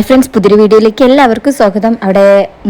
Hi friends പുതിയൊരു വീഡിയോയിലേക്ക് എല്ലാവർക്കും സ്വാഗതം. അവിടെ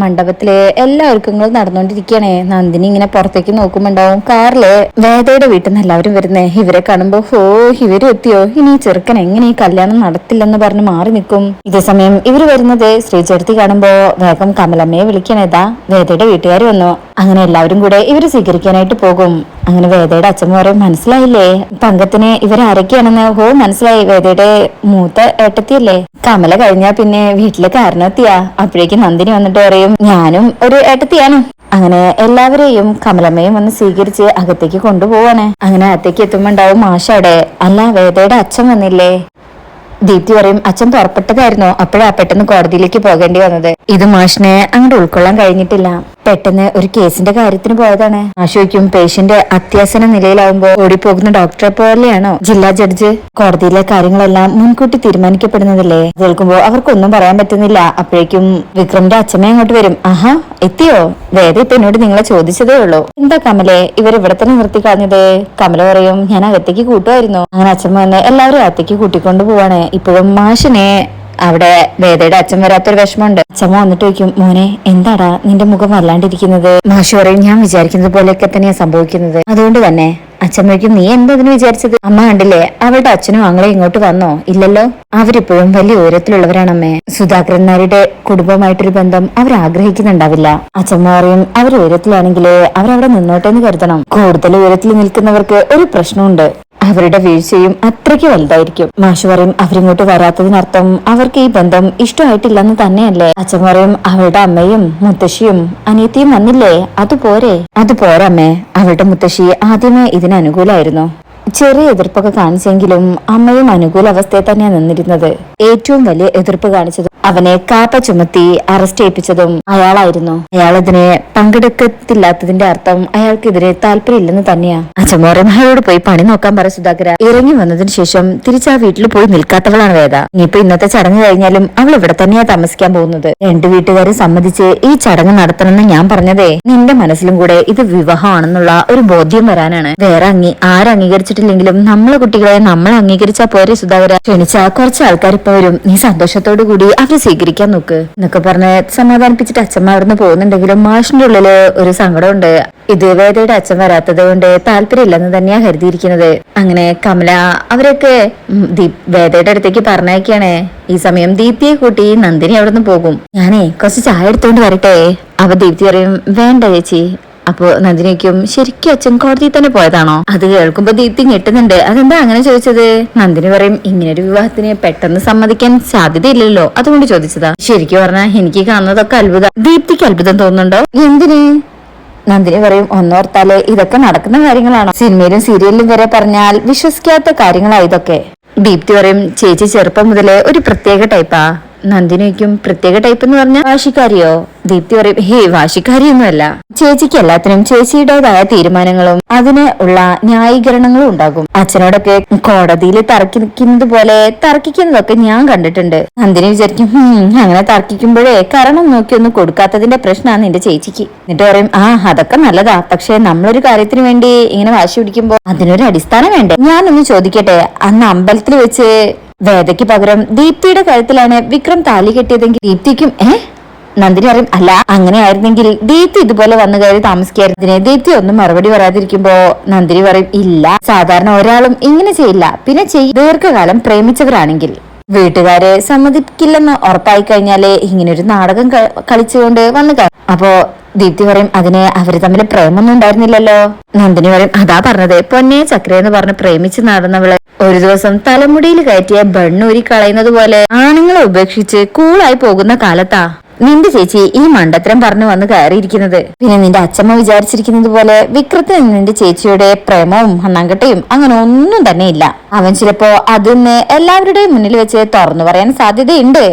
മണ്ഡപത്തിലെ എല്ലാ ഒരുക്കങ്ങളും നടന്നുകൊണ്ടിരിക്കുകയാണേ നന്ദിനി ഇങ്ങനെ പുറത്തേക്ക് നോക്കുമ്പോണ്ടാവും കാറിൽ വേദയുടെ വീട്ടിൽ നിന്ന് എല്ലാവരും വരുന്നേ. ഇവരെ കാണുമ്പോ ഹോ ഇവർ എത്തിയോ? ഇനി ചെറുക്കൻ എങ്ങനെ ഈ കല്യാണം നടത്തില്ലെന്ന് പറഞ്ഞ് മാറി നിൽക്കും ഇതേ സമയം ഇവർ വരുന്നത് ശ്രീചേർത്തി കാണുമ്പോ വേഗം കമലമ്മയെ വിളിക്കണേതാ. വേദയുടെ വീട്ടുകാർ വന്നു. അങ്ങനെ എല്ലാവരും കൂടെ ഇവർ സ്വീകരിക്കാനായിട്ട് പോകും. അങ്ങനെ വേദയുടെ അച്ഛൻ പറയും മനസ്സിലായില്ലേ? പങ്കത്തിന് ഇവരാരൊക്കെയാണെന്ന് ഹോ മനസ്സിലായി. വേദയുടെ മൂത്ത ഏട്ടത്തിയല്ലേ? കമല കഴിഞ്ഞാ പിന്നെ വീട്ടിലെ കാരണത്തിയാ അപ്പോഴേക്ക് നന്ദിനി വന്നിട്ട് പറയും ഞാനും ഒരു ഏട്ടത്തിയാണ്. അങ്ങനെ എല്ലാവരെയും കമലമ്മയും വന്ന് സ്വീകരിച്ച് അകത്തേക്ക് കൊണ്ടുപോവാണ്. അങ്ങനെ അകത്തേക്ക് എത്തുമ്പോ ഉണ്ടാവും മാഷയുടെ അല്ല വേദയുടെ അച്ഛൻ വന്നില്ലേ? ദീപ്തി പറയും അച്ഛൻ പുറപ്പെട്ടതായിരുന്നു. അപ്പോഴാ പെട്ടെന്ന് കോടതിയിലേക്ക് പോകേണ്ടി വന്നത്. ഇത് മാഷിനെ അങ്ങോട്ട് ഉൾക്കൊള്ളാൻ കഴിഞ്ഞിട്ടില്ല. പെട്ടെന്ന് ഒരു കേസിന്റെ കാര്യത്തിന് പോയതാണ്. ആശോയ്ക്കും പേഷ്യന്റ് അത്യാസന നിലയിലാവുമ്പോ ഓടിപ്പോകുന്ന ഡോക്ടറെ പോലെയാണോ ജില്ലാ ജഡ്ജ് കോടതിയിലെ കാര്യങ്ങളെല്ലാം മുൻകൂട്ടി തീരുമാനിക്കപ്പെടുന്നതല്ലേ? കേൾക്കുമ്പോ അവർക്കൊന്നും പറയാൻ പറ്റുന്നില്ല. അപ്പോഴേക്കും വിക്രമിന്റെ അച്ഛമ്മ അങ്ങോട്ട് വരും. ആഹാ എത്തിയോ? വേദ ഇപ്പൊ എന്നോട് നിങ്ങളെ ചോദിച്ചതേ ഉള്ളൂ. എന്താ കമലെ? ഇവർ ഇവിടെ തന്നെ നിർത്തി കളഞ്ഞത്? കമല പറയും ഞാൻ അകത്തേക്ക് കൂട്ടുമായിരുന്നു. അങ്ങനെ അച്ഛമ്മ വന്ന് എല്ലാവരും അകത്തേക്ക് കൂട്ടിക്കൊണ്ടു പോവാണ്. ഇപ്പോഴും മാഷിനെ അവിടെ വേദയുടെ അച്ഛൻ വരാത്തൊരു വിഷമമുണ്ട്. അച്ഛമ്മ വന്നിട്ട് ചോദിക്കും മോനെ എന്താടാ നിന്റെ മുഖം വല്ലാണ്ടിരിക്കുന്നത്? മാഷി പറയും ഞാൻ വിചാരിക്കുന്നത് പോലെയൊക്കെ തന്നെയാ സംഭവിക്കുന്നത്. അതുകൊണ്ട് തന്നെ അച്ഛമ്മയ്ക്കും നീ എന്താ എന്തതിന് വിചാരിച്ചത്? അമ്മ കണ്ടില്ലേ അവളുടെ അച്ഛനും അങ്ങളെ ഇങ്ങോട്ട് വന്നോ? ഇല്ലല്ലോ അവരിപ്പോഴും വലിയ ഉയരത്തിലുള്ളവരാണമ്മേ. സുധാകരൻ നായരുടെ കുടുംബമായിട്ടൊരു ബന്ധം അവർ ആഗ്രഹിക്കുന്നുണ്ടാവില്ല. അച്ഛമ്മ പറയും അവർ ഉയരത്തിലാണെങ്കിൽ അവരവിടെ നിന്നോട്ടെ എന്ന് കരുതണം. കൂടുതൽ ഉയരത്തിൽ നിൽക്കുന്നവർക്ക് ഒരു പ്രശ്നമുണ്ട്. അവരുടെ വീഴ്ചയും അത്രയ്ക്ക് വലുതായിരിക്കും. മാഷ് പറയും അവരിങ്ങോട്ട് വരാത്തതിനർത്ഥം അവർക്ക് ഈ ബന്ധം ഇഷ്ടമായിട്ടില്ലെന്ന് തന്നെയല്ലേ? അച്ഛൻ പറയും അവളുടെ അമ്മയും മുത്തശ്ശിയും അനിയത്തിയും വന്നില്ലേ? അതുപോരെ. അതുപോരമ്മേ. അവളുടെ മുത്തശ്ശി ആദ്യമേ ഇതിന് അനുകൂലമായിരുന്നു ചെറിയ എതിർപ്പൊക്കെ കാണിച്ചെങ്കിലും അമ്മയും അനുകൂല അവസ്ഥയിൽ തന്നെയാണ് നിന്നിരുന്നത്. ഏറ്റവും വലിയ എതിർപ്പ് കാണിച്ചതും അവനെ കാപ്പ ചുമത്തി അറസ്റ്റ് ചെയ്യിപ്പിച്ചതും അയാളായിരുന്നു. അയാൾ പങ്കെടുക്കത്തില്ലാത്തതിന്റെ അർത്ഥം അയാൾക്കെതിരെ താല്പര്യമില്ലെന്ന് തന്നെയാ. അച്ഛമോറൻ പോയി പണി നോക്കാൻ പറ സുധാകര. ഇറങ്ങി വന്നതിന് ശേഷം തിരിച്ച് ആ വീട്ടിൽ പോയി നിൽക്കാത്തവളാണ് വേദ. ഇനിയിപ്പോ ഇന്നത്തെ ചടങ്ങ് കഴിഞ്ഞാലും അവൾ ഇവിടെ തന്നെയാ താമസിക്കാൻ പോകുന്നത്. രണ്ടു വീട്ടുകാരും സമ്മതിച്ച് ഈ ചടങ്ങ് നടത്തണമെന്ന് ഞാൻ പറഞ്ഞതേ. നിന്റെ മനസ്സിലും കൂടെ ഇത് വിവാഹമാണെന്നുള്ള ഒരു ബോധ്യം വരാനാണ്. വേറെ അംഗീ ആരും അംഗീകരിച്ചിട്ടില്ലെങ്കിലും നമ്മളെ കുട്ടികളെ നമ്മൾ അംഗീകരിച്ചാ പോരെ സുധാകര. ക്ഷണിച്ച കുറച്ച് ആൾക്കാർ ഇപ്പൊ വരും നീ സന്തോഷത്തോടു കൂടി അവരെ സ്വീകരിക്കാൻ നോക്ക്. എന്നൊക്കെ പറഞ്ഞ് സമാധാനിപ്പിച്ചിട്ട് അച്ഛമ്മ അവിടുന്ന് പോകുന്നുണ്ടെങ്കിലും മാഷിന്റെ ഉള്ളിൽ ഒരു സങ്കടമുണ്ട്. ഇത് വേദയുടെ അച്ഛൻ വരാത്തത് കൊണ്ട് താല്പര്യമില്ലെന്ന് തന്നെയാ കരുതിയിരിക്കുന്നത്. അങ്ങനെ കമല അവരൊക്കെ ദീപ് വേദയുടെ അടുത്തേക്ക് പറഞ്ഞേക്കാണ് ഈ സമയം ദീപ്തിയെ കൂട്ടി നന്ദിനി അവിടുന്ന് പോകും. ഞാനേ കുറച്ച് ചായ എടുത്തോണ്ട് വരട്ടെ. അവ ദീപ്തി പറയും വേണ്ട ചേച്ചി. അപ്പോ നന്ദിനിക്കും ശരിക്കും അച്ഛൻ കോടതിയിൽ തന്നെ പോയതാണോ? അത് കേൾക്കുമ്പോ ദീപ്തി ഞെട്ടുന്നുണ്ട്. അതെന്താ അങ്ങനെ ചോദിച്ചത്? നന്ദിനി പറയും ഒരു വിവാഹത്തിന് പെട്ടെന്ന് സമ്മതിക്കാൻ സാധ്യതയില്ലല്ലോ. അതുകൊണ്ട് ചോദിച്ചതാ. ശരിക്കും പറഞ്ഞാ എനിക്ക് കാണുന്നതൊക്കെ അത്ഭുതം ദീപ്തിക്ക് അത്ഭുതം തോന്നുന്നുണ്ടോ? എന്തിന്? നന്ദിനി പറയും ഒന്നോർത്താൽ ഇതൊക്കെ നടക്കുന്ന കാര്യങ്ങളാണോ? സിനിമയിലും സീരിയലിലും വരെ പറഞ്ഞാൽ വിശ്വസിക്കാത്ത കാര്യങ്ങളാ ഇതൊക്കെ. ദീപ്തി പറയും ചേച്ചി ചെറുപ്പം മുതലേ ഒരു പ്രത്യേക ടൈപ്പാ നന്ദിനിക്കും പ്രത്യേക ടൈപ്പ് എന്ന് പറഞ്ഞ വാശിക്കാരിയോ? ദീപ്തി പറയും ഹേ വാശിക്കാരിയൊന്നുമല്ല. ചേച്ചിക്ക് എല്ലാത്തിനും ചേച്ചിയുടേതായ തീരുമാനങ്ങളും അതിന് ഉള്ള ന്യായീകരണങ്ങളും ഉണ്ടാകും. അച്ഛനോടൊക്കെ കോടതിയിൽ തർക്കിക്കുന്നത് പോലെ തർക്കിക്കുന്നതൊക്കെ ഞാൻ കണ്ടിട്ടുണ്ട്. നന്ദിനി വിചാരിക്കും അങ്ങനെ തർക്കിക്കുമ്പോഴേ കാരണം നോക്കി ഒന്ന് കൊടുക്കാത്തതിന്റെ പ്രശ്നമാണ് നിന്റെ ചേച്ചിക്ക്. എന്നിട്ട് പറയും ആ അതൊക്കെ നല്ലതാ. പക്ഷെ നമ്മളൊരു കാര്യത്തിന് വേണ്ടി ഇങ്ങനെ വാശി പിടിക്കുമ്പോ അതിനൊരു അടിസ്ഥാനം വേണ്ടേ? ഞാനൊന്ന് ചോദിക്കട്ടെ അന്ന് അമ്പലത്തിൽ വെച്ച് വേദയ്ക്ക് പകരം ദീപ്തിയുടെ കഴുത്തിലാണ് വിക്രം താലി കെട്ടിയതെങ്കിൽ ദീപ്തിക്കും ഏ? നന്ദിനി പറയും അല്ല അങ്ങനെ ആയിരുന്നെങ്കിൽ ദീപ്തി ഇതുപോലെ വന്നു കയറി താമസിക്കായിരുന്നതിനെ ദീപ്തി ഒന്നും മറുപടി പറയാതിരിക്കുമ്പോ നന്ദിനി പറയും ഇല്ല സാധാരണ ഒരാളും ഇങ്ങനെ ചെയ്യില്ല. പിന്നെ ചെയ് ദീർഘകാലം പ്രേമിച്ചവരാണെങ്കിൽ. വീട്ടുകാരെ സമ്മതിക്കില്ലെന്ന് ഉറപ്പായി കഴിഞ്ഞാലേ ഇങ്ങനൊരു നാടകം കളിച്ചുകൊണ്ട് വന്നു അപ്പോ ദീപ്തി പറയും അതിന് അവർ തമ്മിൽ പ്രേമൊന്നും ഉണ്ടായിരുന്നില്ലല്ലോ. നന്ദിനി പറയും അതാ പറഞ്ഞത് പൊന്നെ ചക്ര എന്ന് പറഞ്ഞ് പ്രേമിച്ച് നടന്നവൾ ഒരു ദിവസം തലമുടിയിൽ കയറ്റിയ ബണ്ണൂരി കളയുന്നത് പോലെ ആണുങ്ങളെ ഉപേക്ഷിച്ച് കൂളായി പോകുന്ന കാലത്താ നിന്റെ ചേച്ചി ഈ മണ്ടത്തരം പറഞ്ഞു വന്ന് കയറിയിരിക്കുന്നത്. പിന്നെ നിന്റെ അച്ഛമ്മ വിചാരിച്ചിരിക്കുന്നത് പോലെ വിക്രത്തിന് നിന്റെ ചേച്ചിയുടെ പ്രേമവും മണ്ണാങ്കട്ടയും അങ്ങനെ ഒന്നും തന്നെ ഇല്ല. അവൻ ചിലപ്പോ അതിന്ന് എല്ലാവരുടെയും മുന്നിൽ വെച്ച് തുറന്നു പറയാൻ സാധ്യതയുണ്ട്.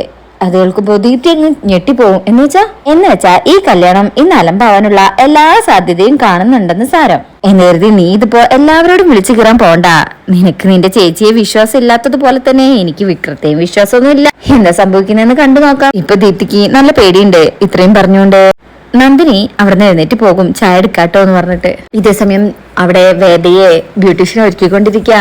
അത് കേൾക്കുമ്പോ ദീപ്തി അങ്ങ് ഞെട്ടിപ്പോവും എന്ന് വെച്ചാ എന്ന് വെച്ചാ ഈ കല്യാണം ഇന്ന് അലമ്പാവാനുള്ള എല്ലാ സാധ്യതയും കാണുന്നുണ്ടെന്ന് സാരം. എന്ന് കരുതി നീ ഇതിപ്പോ എല്ലാവരോടും വിളിച്ചു കീറാൻ പോണ്ട നിനക്ക് നിന്റെ ചേച്ചിയെ വിശ്വാസം ഇല്ലാത്തതുപോലെ തന്നെ എനിക്ക് വിക്രത്തെയും വിശ്വാസമൊന്നും ഇല്ല. എന്താ സംഭവിക്കുന്നതെന്ന് കണ്ടു നോക്കാം. ഇപ്പൊ ദീപ്തിക്ക് നല്ല പേടിയുണ്ട്. ഇത്രയും പറഞ്ഞുകൊണ്ട് നന്ദിനി അവിടുന്ന് എഴുന്നേറ്റ് പോകും. ചായ എടുക്കാട്ടോ എന്ന് പറഞ്ഞിട്ട്. ഇതേ സമയം അവിടെ വേദയെ ബ്യൂട്ടീഷ്യൻ ഒരുക്കിക്കൊണ്ടിരിക്ക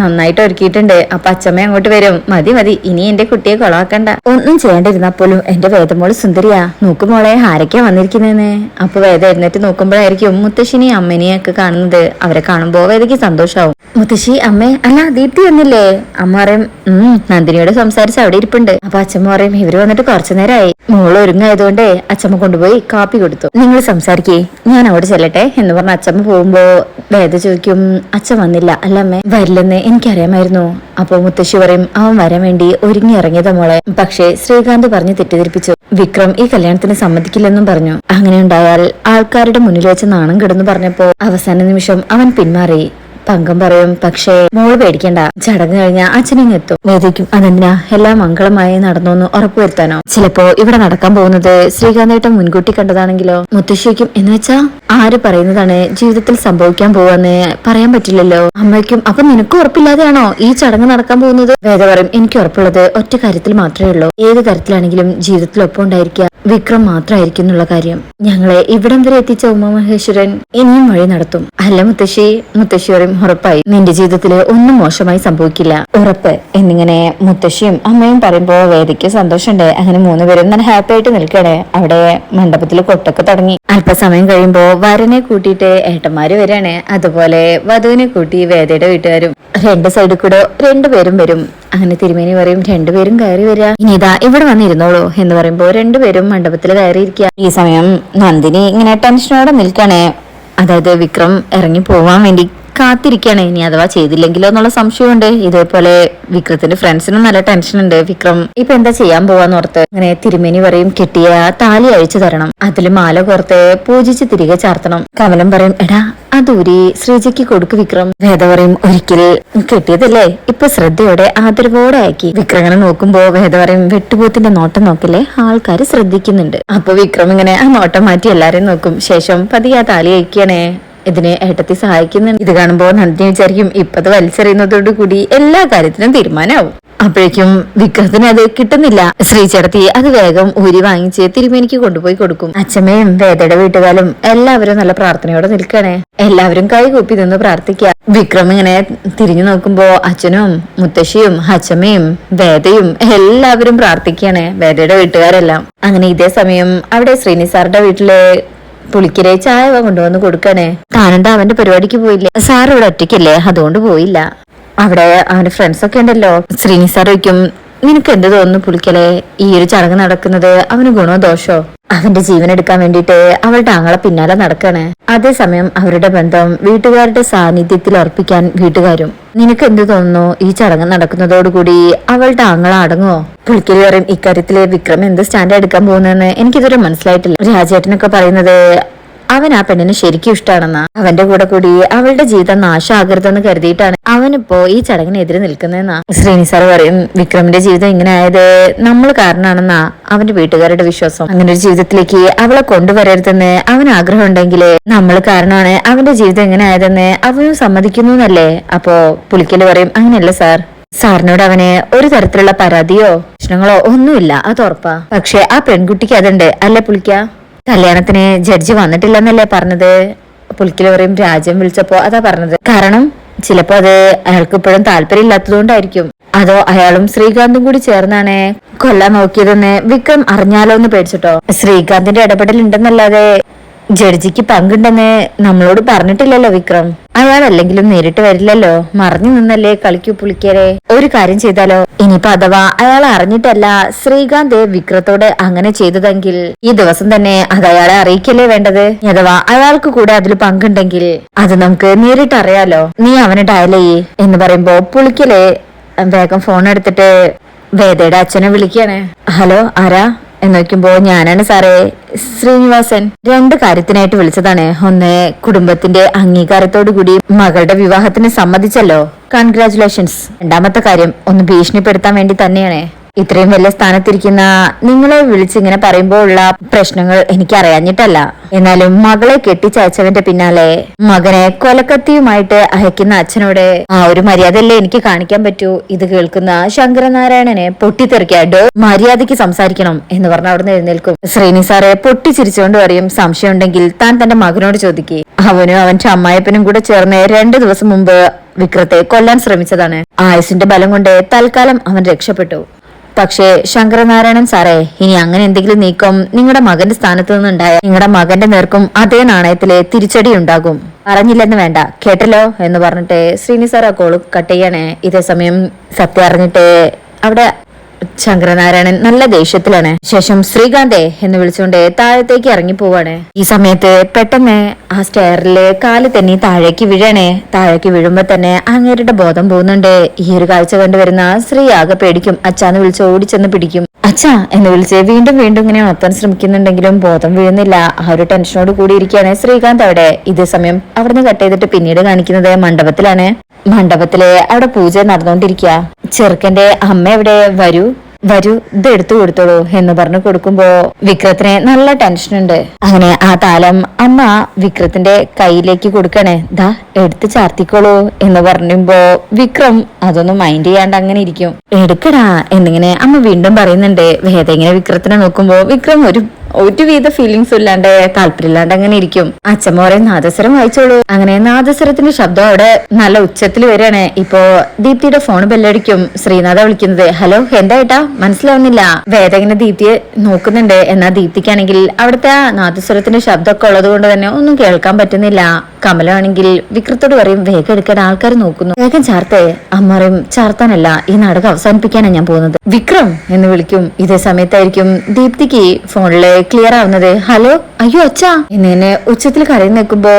നന്നായിട്ട് ഒരുക്കിയിട്ടുണ്ട്. അപ്പൊ അച്ഛമ്മ അങ്ങോട്ട് വരും. മതി മതി. ഇനി എന്റെ കുട്ടിയെ കൊളവാക്കണ്ട. ഒന്നും ചെയ്യേണ്ടിരുന്നാ പോലും എന്റെ വേദമോൾ സുന്ദരിയാ. നോക്കുമോളെ ആരൊക്കെയാ വന്നിരിക്കുന്നതെന്ന് അപ്പൊ വേദ എഴുന്നേറ്റ് നോക്കുമ്പോഴായിരിക്കും മുത്തശ്ശിനെയും അമ്മനെയും ഒക്കെ കാണുന്നത്. അവരെ കാണുമ്പോ വേദയ്ക്ക് സന്തോഷാവും. മുത്തശ്ശി അമ്മേ അല്ല ദീപ്തി വന്നില്ലേ? അമ്മ പറയും ഉം നന്ദിനിയോട് സംസാരിച്ച് അവിടെ ഇരിപ്പുണ്ട്. അപ്പൊ അച്ഛമ്മ പറയും ഇവർ വന്നിട്ട് കുറച്ചു നേരമായി മോൾ ഒരുങ്ങായതുകൊണ്ടേ അച്ഛമ്മ കൊണ്ടുപോയി കാപ്പി കൊടുത്തു. നിങ്ങൾ സംസാരിക്കേ ഞാൻ അവിടെ ചെല്ലട്ടെ എന്ന് പറഞ്ഞ അച്ഛമ്മ പോകുമ്പോ വേദ ചോദിക്കും അച്ഛൻ വന്നില്ല അല്ല അമ്മേ വരില്ലെന്ന് എനിക്കറിയാമായിരുന്നു. അപ്പൊ മുത്തശ്ശി പറയും അവൻ വരാൻ വേണ്ടി ഒരുങ്ങി ഇറങ്ങിയതാ മോളെ. പക്ഷേ ശ്രീകാന്ത് പറഞ്ഞ് തെറ്റിദ്ധരിപ്പിച്ചു. വിക്രം ഈ കല്യാണത്തിന് സമ്മതിക്കില്ലെന്നും പറഞ്ഞു. അങ്ങനെ ഉണ്ടായാൽ ആൾക്കാരുടെ മുന്നിൽ വെച്ച് നാണം കിടന്നു പറഞ്ഞപ്പോ അവസാന നിമിഷം അവൻ പിന്മാറി. പങ്കം പറയും പക്ഷേ മോൾ പേടിക്കണ്ട. ചടങ്ങ് കഴിഞ്ഞ അച്ഛനിങ് എത്തും വേദിക്കും അതെന്തിനാ എല്ലാം മംഗളമായി നടന്നു എന്ന് ഉറപ്പുവരുത്താനോ? ചിലപ്പോ ഇവിടെ നടക്കാൻ പോകുന്നത് ശ്രീകാന്തേട്ടൻ മുൻകൂട്ടി കണ്ടതാണെങ്കിലോ? മുത്തശ്ശിക്കും എന്ന് വെച്ചാ ആര് പറയുന്നതാണ് ജീവിതത്തിൽ സംഭവിക്കാൻ പോവാന്ന് പറയാൻ പറ്റില്ലല്ലോ. അമ്മയ്ക്കും അപ്പൊ നിനക്ക് ഉറപ്പില്ലാതെയാണോ ഈ ചടങ്ങ് നടക്കാൻ പോകുന്നത്? വേദ പറയും എനിക്ക് ഉറപ്പുള്ളത് ഒറ്റ കാര്യത്തിൽ മാത്രമേ ഉള്ളൂ. ഏത് തരത്തിലാണെങ്കിലും ജീവിതത്തിൽ ഒപ്പം ഉണ്ടായിരിക്കുക. വിക്രം മാത്രമായിരിക്കും എന്നുള്ള കാര്യം. ഞങ്ങളെ ഇവിടം വരെ എത്തിച്ച ഉമാമഹേശ്വരൻ ഇനിയും വഴി നടത്തും. അല്ല മുത്തശ്ശി മുത്തശ്ശി പറയും ഉറപ്പായി. നിന്റെ ജീവിതത്തിൽ ഒന്നും മോശമായി സംഭവിക്കില്ല. ഉറപ്പ്. എന്നിങ്ങനെ മുത്തശ്ശിയും അമ്മയും പറയുമ്പോ വേദിക്ക് സന്തോഷമുണ്ട്. അങ്ങനെ മൂന്നുപേരും നല്ല ഹാപ്പി ആയിട്ട് നിൽക്കണേ അവിടെ മണ്ഡപത്തിൽ കൊട്ടൊക്കെ തുടങ്ങി. അല്പസമയം കഴിയുമ്പോ വരനെ കൂട്ടിയിട്ട് ഏട്ടന്മാര് വരാണ്. അതുപോലെ വധുവിനെ കൂട്ടി വേദയുടെ വീട്ടുകാരും. രണ്ട് സൈഡിൽ കൂടെ രണ്ടുപേരും വരും. അങ്ങനെ തിരുമേനി പറയും രണ്ടുപേരും കയറി വരിക ഇനി ഇതാ ഇവിടെ വന്നിരുന്നോളൂ. എന്ന് പറയുമ്പോ രണ്ടുപേരും മണ്ഡപത്തിൽ കയറിയിരിക്കുക. ഈ സമയം നന്ദിനി ഇങ്ങനെ ടെൻഷനോടെ നിൽക്കണേ അതായത് വിക്രം ഇറങ്ങി പോവാൻ വേണ്ടി കാത്തിരിക്കുകയാണ് ഇനി അഥവാ ചെയ്തില്ലെങ്കിലോ എന്നുള്ള സംശയമുണ്ട്. ഇതേപോലെ വിക്രത്തിന്റെ ഫ്രണ്ട്സിനും നല്ല ടെൻഷൻ ഉണ്ട്. വിക്രം ഇപ്പൊ എന്താ ചെയ്യാൻ പോവാന്ന് ഓർത്ത് അങ്ങനെ തിരുമേനി പറയും കിട്ടിയ താലി അഴിച്ചു തരണം. അതിൽ മാല കോർത്ത് പൂജിച്ച് തിരികെ ചാർത്തണം. കമലം പറയും എടാ അതൂരി ശ്രീജയ്ക്ക് കൊടുക്ക് വിക്രം. വേദ പറയും ഒരിക്കൽ കിട്ടിയതല്ലേ? ഇപ്പൊ ശ്രദ്ധയോടെ ആദരവോടെ ആക്കി. വിക്രം ഇങ്ങനെ നോക്കുമ്പോ വേദ പറയും വെട്ടുപോത്തിന്റെ നോട്ടം നോക്കില്ലേ? ആൾക്കാർ ശ്രദ്ധിക്കുന്നുണ്ട്. അപ്പൊ വിക്രം ഇങ്ങനെ ആ നോട്ടം മാറ്റി എല്ലാരെയും നോക്കും. ശേഷം പതിയെ താലി അയക്കണേ ഇതിനെ ഏട്ടത്തി സഹായിക്കുന്നുണ്ട്. ഇത് കാണുമ്പോൾ നന്ദിനി വിചാരിക്കും ഇപ്പത് വലിച്ചെറിയുന്നതോടു കൂടി എല്ലാ കാര്യത്തിനും തീരുമാനമാവും അപ്പോഴേക്കും വിക്രത്തിന് അത് കിട്ടുന്നില്ല. ശ്രീചേടത്തി അത് വേഗം ഊരി വാങ്ങിച്ച് തിരുമേനിക്ക് കൊണ്ടുപോയി കൊടുക്കും. അച്ഛമ്മയും വേദയുടെ വീട്ടുകാരും എല്ലാവരും നല്ല പ്രാർത്ഥനയോടെ നിൽക്കണേ എല്ലാവരും കൈകൂപ്പി നിന്ന് പ്രാർത്ഥിക്കുക. വിക്രം ഇങ്ങനെ തിരിഞ്ഞു നോക്കുമ്പോ അച്ഛനും മുത്തശ്ശിയും അച്ഛമ്മയും വേദയും എല്ലാവരും പ്രാർത്ഥിക്കുകയാണ്. വേദയുടെ വീട്ടുകാരെല്ലാം. അങ്ങനെ ഇതേ സമയം അവിടെ ശ്രീനിസാറിന്റെ വീട്ടിൽ പുളിക്കരെ ചായ കൊണ്ടുവന്ന് കൊടുക്കണേ. താനെന്താ അവന്റെ പരിപാടിക്ക് പോയില്ലേ? സാർ ഇവിടെ ഒറ്റയ്ക്കല്ലേ അതുകൊണ്ട് പോയില്ല. അവിടെ അവന്റെ ഫ്രണ്ട്സ് ഒക്കെ ഉണ്ടല്ലോ. ശ്രീനി സാർ വയ്ക്കും നിനക്ക് എന്ത് തോന്നുന്നു പുളിക്കലെ ഈ ഒരു ചടങ്ങ് നടക്കുന്നത് അവന് ഗുണോ ദോഷോ? അവന്റെ ജീവൻ എടുക്കാൻ വേണ്ടിയിട്ട് അവളുടെ ആങ്ങളെ പിന്നാലെ നടക്കണേ. അതേസമയം അവരുടെ ബന്ധം വീട്ടുകാരുടെ സാന്നിധ്യത്തിൽ അർപ്പിക്കാൻ വീട്ടുകാരും. നിനക്ക് എന്ത് തോന്നുന്നു? ഈ ചടങ്ങ് നടക്കുന്നതോടുകൂടി അവളുടെ ആങ്ങള അടങ്ങുമോ പുളിക്കലി പറയും ഇക്കാര്യത്തിൽ വിക്രം എന്ത് സ്റ്റാൻഡ് എടുക്കാൻ പോകുന്നതെന്ന് എനിക്കിതുവരെ മനസ്സിലായിട്ടില്ല. രാജേട്ടനൊക്കെ പറയുന്നത് അവൻ ആ പെണ്ണിന് ശരിക്കും ഇഷ്ടമാണെന്നാ അവന്റെ കൂടെ കൂടി അവളുടെ ജീവിതം നാശമാകരുതെന്ന് കരുതിയിട്ടാണ് അവനിപ്പോ ഈ ചടങ്ങിനെതിരെ നിൽക്കുന്നതെന്നാ. ശ്രീനി സാർ പറയും വിക്രമിന്റെ ജീവിതം ഇങ്ങനെ ആയത് നമ്മൾ കാരണമാണെന്നാ അവന്റെ വീട്ടുകാരുടെ വിശ്വാസം. അങ്ങനെ ഒരു ജീവിതത്തിലേക്ക് അവളെ കൊണ്ടുവരരുതെന്ന് അവന് ആഗ്രഹം ഉണ്ടെങ്കിൽ നമ്മൾ കാരണമാണ് അവന്റെ ജീവിതം ഇങ്ങനെ ആയതെന്ന് അവനും സമ്മതിക്കുന്നു എന്നല്ലേ അപ്പോ പുളിക്കൽ പറയും അങ്ങനെയല്ല സാർ സാറിനോട് അവന് ഒരു തരത്തിലുള്ള പരാതിയോ പ്രശ്നങ്ങളോ ഒന്നുമില്ല. അത് ഉറപ്പാ. പക്ഷെ ആ പെൺകുട്ടിക്ക് അതുണ്ട്. അല്ലേ പുളിക്ക കല്യാണത്തിന് ജഡ്ജി വന്നിട്ടില്ലെന്നല്ലേ പറഞ്ഞത്? പുൽക്കിലോറിയും രാജ്യം വിളിച്ചപ്പോ അതാ പറഞ്ഞത്. കാരണം ചിലപ്പോ അത് അയാൾക്ക് ഇപ്പോഴും താല്പര്യമില്ലാത്തതുകൊണ്ടായിരിക്കും. അതോ അയാളും ശ്രീകാന്തും കൂടി ചേർന്നാണ് കൊല്ലാൻ നോക്കിയതെന്ന് വിക്രം അറിഞ്ഞാലോ എന്ന് പേടിച്ചിട്ടോ? ശ്രീകാന്തിന്റെ ഇടപെടൽ ഉണ്ടെന്നല്ലാതെ ജഡ്ജിക്ക് പങ്കുണ്ടെന്ന് നമ്മളോട് പറഞ്ഞിട്ടില്ലല്ലോ വിക്രം. അയാൾ അല്ലെങ്കിലും നേരിട്ട് വരില്ലല്ലോ. മറിഞ്ഞു നിന്നല്ലേ കളിക്കു പുളിക്കരെ ഒരു കാര്യം ചെയ്താലോ? ഇനിയിപ്പോ അഥവാ അയാൾ അറിഞ്ഞിട്ടല്ല ശ്രീകാന്ത് വിക്രത്തോട് അങ്ങനെ ചെയ്തതെങ്കിൽ ഈ ദിവസം തന്നെ അത് അയാളെ അറിയിക്കല്ലേ വേണ്ടത്? അഥവാ അയാൾക്ക് കൂടെ അതിൽ പങ്കുണ്ടെങ്കിൽ അത് നമുക്ക് നേരിട്ട് അറിയാലോ? നീ അവനെ ഡയലേ എന്ന് പറയുമ്പോ പുളിക്കലേ വേഗം ഫോൺ എടുത്തിട്ട് വേദയുടെ അച്ഛനെ വിളിക്കണേ ഹലോ ആരാ? എന്ന് നോക്കുമ്പോ ഞാനാണ് സാറേ ശ്രീനിവാസൻ. രണ്ട് കാര്യത്തിനായിട്ട് വിളിച്ചതാണ്. ഒന്ന് കുടുംബത്തിന്റെ അംഗീകാരത്തോടു കൂടി മകളുടെ വിവാഹത്തിന് സമ്മതിച്ചല്ലോ. കൺഗ്രാചുലേഷൻസ് രണ്ടാമത്തെ കാര്യം ഒന്ന് ഭീഷണിപ്പെടുത്താൻ വേണ്ടി തന്നെയാണ്. ഇത്രയും വലിയ സ്ഥാനത്തിരിക്കുന്ന നിങ്ങളെ വിളിച്ച് ഇങ്ങനെ പറയുമ്പോൾ ഉള്ള പ്രശ്നങ്ങൾ എനിക്ക് അറിയാഞ്ഞിട്ടല്ല എന്നാലും മകളെ കെട്ടിച്ചയച്ചവന്റെ പിന്നാലെ മകനെ കൊലക്കത്തിയുമായിട്ട് അയക്കുന്ന അച്ഛനോട് ആ ഒരു മര്യാദയല്ലേ എനിക്ക് കാണിക്കാൻ പറ്റൂ? ഇത് കേൾക്കുന്ന ശങ്കരനാരായണനെ പൊട്ടിത്തെറിക്കാട്ടോ മര്യാദയ്ക്ക് സംസാരിക്കണം എന്ന് പറഞ്ഞ അവിടുന്ന് എഴുന്നേൽക്കും. ശ്രീനി സാറെ പൊട്ടിച്ചിരിച്ചുകൊണ്ട് പറയും സംശയം ഉണ്ടെങ്കിൽ താൻ തന്റെ മകനോട് ചോദിക്കേ. അവനും അവന്റെ അമ്മായപ്പനും കൂടെ ചേർന്ന് രണ്ടു ദിവസം മുമ്പ് വിക്രത്തെ കൊല്ലാൻ ശ്രമിച്ചതാണ്. ആയുസിന്റെ ബലം കൊണ്ട് തൽക്കാലം അവൻ രക്ഷപ്പെട്ടു. പക്ഷേ ശങ്കരനാരായണൻ സാറേ ഇനി അങ്ങനെ എന്തെങ്കിലും നീക്കം നിങ്ങളുടെ മകന്റെ സ്ഥാനത്ത് നിന്നുണ്ടായ നിങ്ങളുടെ മകന്റെ നേർക്കും അതേ നാണയത്തിലെ തിരിച്ചടി ഉണ്ടാകും. അറിഞ്ഞില്ലെന്ന് വേണ്ട കേട്ടല്ലോ എന്ന് പറഞ്ഞിട്ട് ശ്രീനി സാർ കോൾ കട്ട് ചെയ്യണേ. ഇതേ സമയം സത്യം അറിഞ്ഞിട്ട് അവിടെ ശങ്കരനാരായണൻ നല്ല ദേഷ്യത്തിലാണ്. ശേഷം ശ്രീകാന്തേ എന്ന് വിളിച്ചുകൊണ്ട് താഴത്തേക്ക് ഇറങ്ങി പോവാണ്. ഈ സമയത്ത് പെട്ടെന്ന് ആ സ്റ്റെയറിൽ കാൽ തന്നെ താഴേക്ക് വീഴണേ. താഴേക്ക് വീഴുമ്പോ തന്നെ അങ്ങേരുടെ ബോധം പോകുന്നുണ്ട്. ഈ ഒരു കാഴ്ച കണ്ടുവരുന്ന ശ്രീ ആകെ പേടിക്കും. അച്ഛാന്ന് വിളിച്ച് ഓടിച്ചെന്ന് പിടിക്കും. അച്ഛാ എന്ന് വിളിച്ച് വീണ്ടും വീണ്ടും ഇങ്ങനെ ഉണർത്താൻ ശ്രമിക്കുന്നുണ്ടെങ്കിലും ബോധം വീഴുന്നില്ല. ആ ഒരു ടെൻഷനോട് കൂടി ഇരിക്കുകയാണ് ശ്രീകാന്ത് അവിടെ. ഇതേ സമയം അവിടുന്ന് കട്ട് ചെയ്തിട്ട് പിന്നീട് കാണിക്കുന്നത് മണ്ഡപത്തിലാണ്. മണ്ഡപത്തിൽ അവിടെ പൂജ നടന്നുകൊണ്ടിരിക്കുക ചെറുക്കന്റെ അമ്മ എവിടെ? വരൂ. വരൂ ഇത് എടുത്തു കൊടുത്തോളൂ എന്ന് പറഞ്ഞു കൊടുക്കുമ്പോ വിക്രത്തിന് നല്ല ടെൻഷൻ ഉണ്ട് അങ്ങനെ ആ താലം അമ്മ വിക്രത്തിന്റെ കയ്യിലേക്ക് കൊടുക്കണേ. ദാ എടുത്ത് ചാർത്തിക്കോളൂ എന്ന് പറയുമ്പോ വിക്രം അതൊന്നും മൈൻഡ് ചെയ്യാണ്ട് അങ്ങനെ ഇരിക്കും. എടുക്കടാ എന്നിങ്ങനെ അമ്മ വീണ്ടും പറയുന്നുണ്ട്. വേദ ഇങ്ങനെ വിക്രത്തിനെ നോക്കുമ്പോ വിക്രം ഒരു ഒരുവിധ ഫീലിങ്സ് ഇല്ലാണ്ട് താല്പര്യമില്ലാണ്ട് അങ്ങനെ ഇരിക്കും. അച്ഛമ്മോരെ നാദസ്വരം വായിച്ചോളൂ. അങ്ങനെ നാദസ്വരത്തിന്റെ ശബ്ദം അവിടെ നല്ല ഉച്ചത്തിൽ വരികയാണ്. ഇപ്പോ ദീപ്തിയുടെ ഫോൺ ബെല്ലടിക്കും. ശ്രീനാഥ വിളിക്കുന്നത് ഹലോ എന്തായിട്ടാ മനസ്സിലാവുന്നില്ല. വേദ ദീപ്തിയെ നോക്കുന്നുണ്ട്. എന്നാ ദീപ്തിക്കാണെങ്കിൽ അവിടുത്തെ നാദസ്വരത്തിന്റെ ശബ്ദമൊക്കെ ഉള്ളത് കൊണ്ട് തന്നെ ഒന്നും കേൾക്കാൻ പറ്റുന്നില്ല. കമലാണെങ്കിൽ വിക്രത്തോട് പറയും വേഗം എടുക്കാൻ ആൾക്കാർ നോക്കുന്നു. വേഗം ചാർത്തേ. അമ്മറയും ചാർത്താനല്ല ഈ നാടകം അവസാനിപ്പിക്കാനാണ് ഞാൻ പോകുന്നത്. വിക്രം എന്ന് വിളിക്കും. ഇതേ സമയത്തായിരിക്കും ദീപ്തിക്ക് ഫോണിൽ ക്ലിയർ ആവുന്നത്. ഹലോ അയ്യോ അച്ഛാ. എന്നിങ്ങനെ ഉച്ചത്തിൽ കരഞ്ഞു നിൽക്കുമ്പോ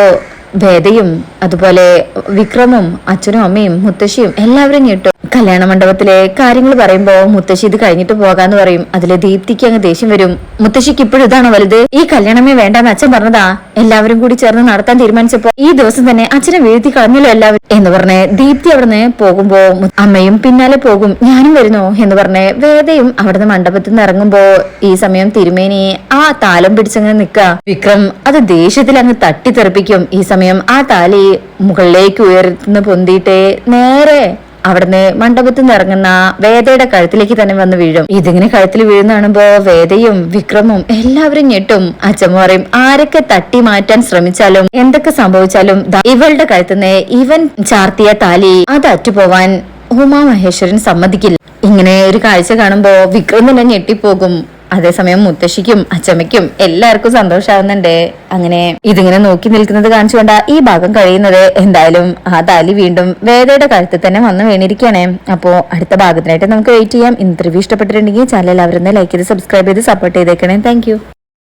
വേദയും അതുപോലെ വിക്രമും അച്ഛനും അമ്മയും മുത്തശ്ശിയും എല്ലാവരും ഞെട്ടും കല്യാണ മണ്ഡപത്തിലെ കാര്യങ്ങൾ പറയുമ്പോ മുത്തശ്ശി ഇത് കഴിഞ്ഞിട്ട് പോകാന്ന് പറയും. അതിലെ ദീപ്തിക്ക് അങ്ങ് ദേഷ്യം വരും. മുത്തശ്ശിക്ക് ഇപ്പോഴും ഇതാണോ വലുത്? ഈ കല്യാണമേ വേണ്ടെന്ന് അച്ഛൻ പറഞ്ഞതാ. എല്ലാവരും കൂടി ചേർന്ന് നടത്താൻ തീരുമാനിച്ചപ്പോ ഈ ദിവസം തന്നെ അച്ഛനെ വീഴ്ത്തി കളഞ്ഞല്ലോ എല്ലാവരും എന്ന് പറഞ്ഞ് ദീപ്തി അവിടുന്ന് പോകുമ്പോ അമ്മയും പിന്നാലെ പോകും. ഞാനും വരുന്നു എന്ന് പറഞ്ഞ് വേദയും അവിടുന്ന് മണ്ഡപത്തിൽ നിന്ന് ഇറങ്ങുമ്പോ ഈ സമയം തിരുമേനി ആ താലം പിടിച്ചങ്ങനെ നിക്ക. വിക്രം അത് ദേഷ്യത്തിൽ അങ്ങ് തട്ടിത്തെറിപ്പിക്കും. ഈ സമയം ആ താലി മുകളിലേക്ക് ഉയർത്തുന്ന പൊന്തിയിട്ടേ നേരെ അവിടുന്ന് മണ്ഡപത്തിൽ നിന്ന് ഇറങ്ങുന്ന വേദയുടെ കഴുത്തിലേക്ക് തന്നെ വന്ന് വീഴും. ഇതിങ്ങനെ കഴുത്തിൽ വീഴുന്ന കാണുമ്പോ വേദയും വിക്രമും എല്ലാവരും ഞെട്ടും. അച്ഛമ്മ പറയും ആരൊക്കെ തട്ടി മാറ്റാൻ ശ്രമിച്ചാലും എന്തൊക്കെ സംഭവിച്ചാലും ഇവളുടെ കഴുത്തുനിന്ന് ഇവൻ ചാർത്തിയ താലി അത് അറ്റുപോവാൻ ഉമാ മഹേശ്വരൻ സമ്മതിക്കില്ല. ഇങ്ങനെ ഒരു കാഴ്ച കാണുമ്പോ വിക്രം തന്നെ ഞെട്ടിപ്പോകും. അതേസമയം മുത്തശ്ശിക്കും അച്ചമ്മയ്ക്കും എല്ലാവർക്കും സന്തോഷാവുന്നുണ്ട്. അങ്ങനെ ഇതിങ്ങനെ നോക്കി നിൽക്കുന്നത് കാണിച്ചുകൊണ്ട ഈ ഭാഗം കഴിയുന്നത്. എന്തായാലും ആ താലി വീണ്ടും വേദയുടെ കഴുത്തിൽ തന്നെ വന്ന് വീണിരിക്കുകയാണേ. അപ്പോ അടുത്ത ഭാഗത്തിനായിട്ട് നമുക്ക് വെയിറ്റ് ചെയ്യാം. ഇന്റർവ്യൂ റിവ്യൂ ഇഷ്ടപ്പെട്ടിട്ടുണ്ടെങ്കിൽ ചാനൽ അവരെന്ന് ലൈക്ക് ചെയ്ത് സബ്സ്ക്രൈബ് ചെയ്ത് സപ്പോർട്ട് ചെയ്തേക്കണേ. താങ്ക്